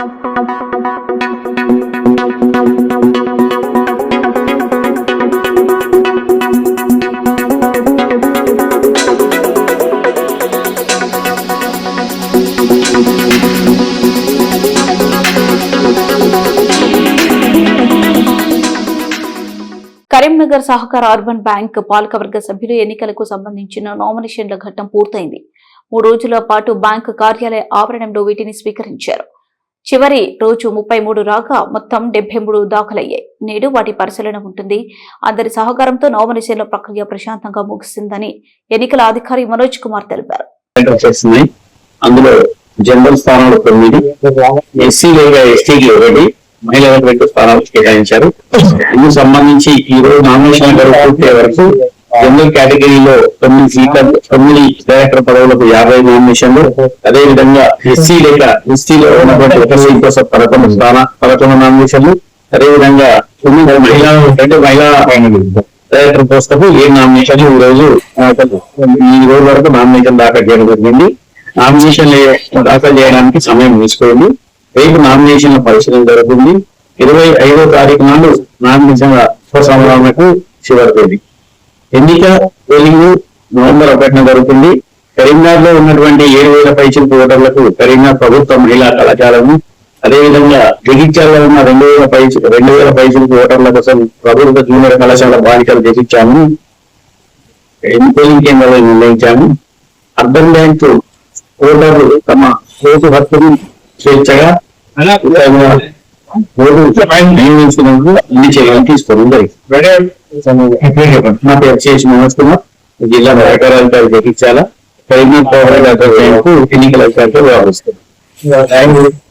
కరీంనగర్ సహకార urban bank పాలకవర్గ సభ్యులు ఎన్నికలకు సంబంధించిన నామినేషన్ల ఘట్టం పూర్తయింది. మూడు రోజుల పాటు బ్యాంకు కార్యాలయ ఆవరణంలో వీటిని స్వీకరించారు. చివరి రోజు ముప్పై మూడు రాగా మొత్తం డెబ్బై మూడు దాఖలయ్యాయి. నేడు వాటి పరిశీలన ఉంటుంది. అందరి సహకారంతో నామినేషన్ల ప్రక్రియ ప్రశాంతంగా ముగిసిందని ఎన్నికల అధికారి మనోజ్ కుమార్ తెలిపారు. అందులో జనరల్ స్థానాలు తొమ్మిది ఎస్సీ లేదా ఎస్టీకి ఒకటి మహిళలకు రెండు స్థానాలు కేటాయించారు. ఇందుకు సంబంధించి ఈ రోజు నామినేషన్ పూర్తయ్యే వరకు జనరల్ కేటగిరీలో తొమ్మిది సీట్ల తొమ్మిది డైరెక్టర్ పదవులకు యాభై నామినేషన్లు అదే విధంగా ఎస్సీ లేక ఎస్టీలో ఉన్నటువంటి ఒక సీట్ కోసం పదకొండు స్థాన పదకొండు నామినేషన్లు అదే విధంగా తొమ్మిది మహిళా రెండు మహిళా డైరెక్టర్ పోస్టులకు ఏ నామినేషన్ ఈ రోజు ఈ రోజు వరకు నామినేషన్ దాఖలు చేయడం జరిగింది. నామినేషన్ దాఖలు చేయడానికి సమయం తీసుకోండి రేపు నామినేషన్ల పరిశీలన జరుగుతుంది. ఇరవై ఐదో తారీఖు నాడు నామినేషన్ ఉపసంహరణకు చివరి తేదీ ఎన్నిక పోలింగ్ నవంబర్ ఒకటిన జరుగుతుంది. కరీంనగర్లో ఉన్నటువంటి ఏడు వేల పైచిలకు ఓటర్లకు కరీంనగర్ ప్రభుత్వ మహిళా కళాశాలను అదేవిధంగా జగిత్యాలలో ఉన్న రెండు వేల పై రెండు వేల పైచిలకు ఓటర్ల కోసం ప్రభుత్వ జూనియర్ కళాశాల బాలికలు జగించాము పోలింగ్ కేంద్రాలను నిర్ణయించాము అర్బన్ బ్యాంక్ ఓటర్లు తమ ఓటు హక్కును స్వేచ్ఛగా అన్ని చర్యలు తీసుకోవడం జరిగింది నా పేరు చేసి మనోజ్ కుమార్ జిల్లా డైరెక్టర్ అధికారి జగించాల కరీంనగర్ పౌర ఎన్నికల అధికారితో వ్యవహరిస్తారు